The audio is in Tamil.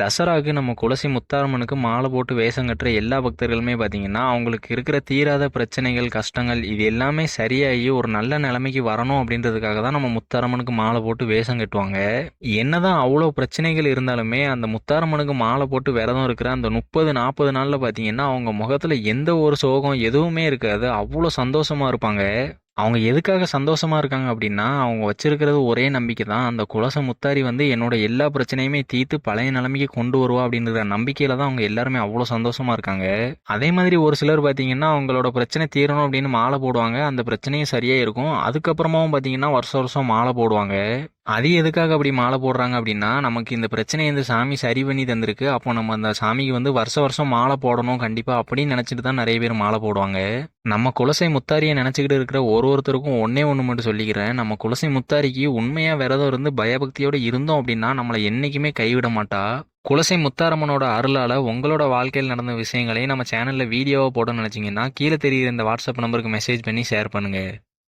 தசராவுக்கு நம்ம குலசி முத்தாரம்மனுக்கு மாலை போட்டு வேஷம் கட்டுற எல்லா பக்தர்களுமே பார்த்தீங்கன்னா அவங்களுக்கு இருக்கிற தீராத பிரச்சனைகள் கஷ்டங்கள் இது எல்லாமே சரியாகி ஒரு நல்ல நிலைமைக்கு வரணும் அப்படின்றதுக்காக தான் நம்ம முத்தாரம்மனுக்கு மாலை போட்டு வேஷம் கட்டுவாங்க. என்னதான் அவ்வளோ பிரச்சனைகள் இருந்தாலுமே அந்த முத்தாரம்மனுக்கு மாலை போட்டு விரதம் இருக்கிற அந்த முப்பது நாற்பது நாளில் பார்த்தீங்கன்னா அவங்க முகத்தில் எந்த ஒரு சோகம் எதுவுமே இருக்காது. அவ்வளோ சந்தோஷமாக இருப்பாங்க. அவங்க எதுக்காக சந்தோஷமாக இருக்காங்க அப்படின்னா அவங்க வச்சிருக்கிறது ஒரே நம்பிக்கை தான். அந்த குலச முத்தாரி வந்து என்னோட எல்லா பிரச்சனையுமே தீர்த்து பழைய நிலைமைக்கு கொண்டு வருவா அப்படின்ற நம்பிக்கையில தான் அவங்க எல்லாருமே அவ்வளோ சந்தோஷமாக இருக்காங்க. அதே மாதிரி ஒரு சிலர் பார்த்தீங்கன்னா அவங்களோட பிரச்சனை தீரணும் அப்படின்னு மாலை போடுவாங்க. அந்த பிரச்சனையும் சரியாக இருக்கும். அதுக்கப்புறமாவும் பார்த்தீங்கன்னா வருஷம் வருஷம் மாலை போடுவாங்க. அது எதுக்காக அப்படி மாலை போடுறாங்க அப்படின்னா நமக்கு இந்த பிரச்சனையை இந்த சாமி சரி பண்ணி தந்திருக்கு. அப்போ நம்ம அந்த சாமிக்கு வந்து வருஷ வருஷம் மாலை போடணும் கண்டிப்பாக அப்படின்னு நினச்சிட்டு தான் நிறைய பேர் மாலை போடுவாங்க. நம்ம குலசை முத்தாரியை நினச்சிக்கிட்டு இருக்கிற ஒரு ஒருத்தருக்கும் ஒன்றே ஒன்று மட்டும் சொல்லிக்கிறேன். நம்ம குலசை முத்தாரிக்கு உண்மையாக விரதம் இருந்து பயபக்தியோடு இருந்தோம் அப்படின்னா நம்மளை என்றைக்குமே கைவிட மாட்டா. குலசை முத்தாரம்மனோட அருளால் உங்களோட வாழ்க்கையில் நடந்த விஷயங்களையும் நம்ம சேனலில் வீடியோவாக போட நினச்சிங்கன்னா கீழே தெரிகிற இந்த வாட்ஸ்அப் நம்பருக்கு மெசேஜ் பண்ணி ஷேர் பண்ணுங்கள்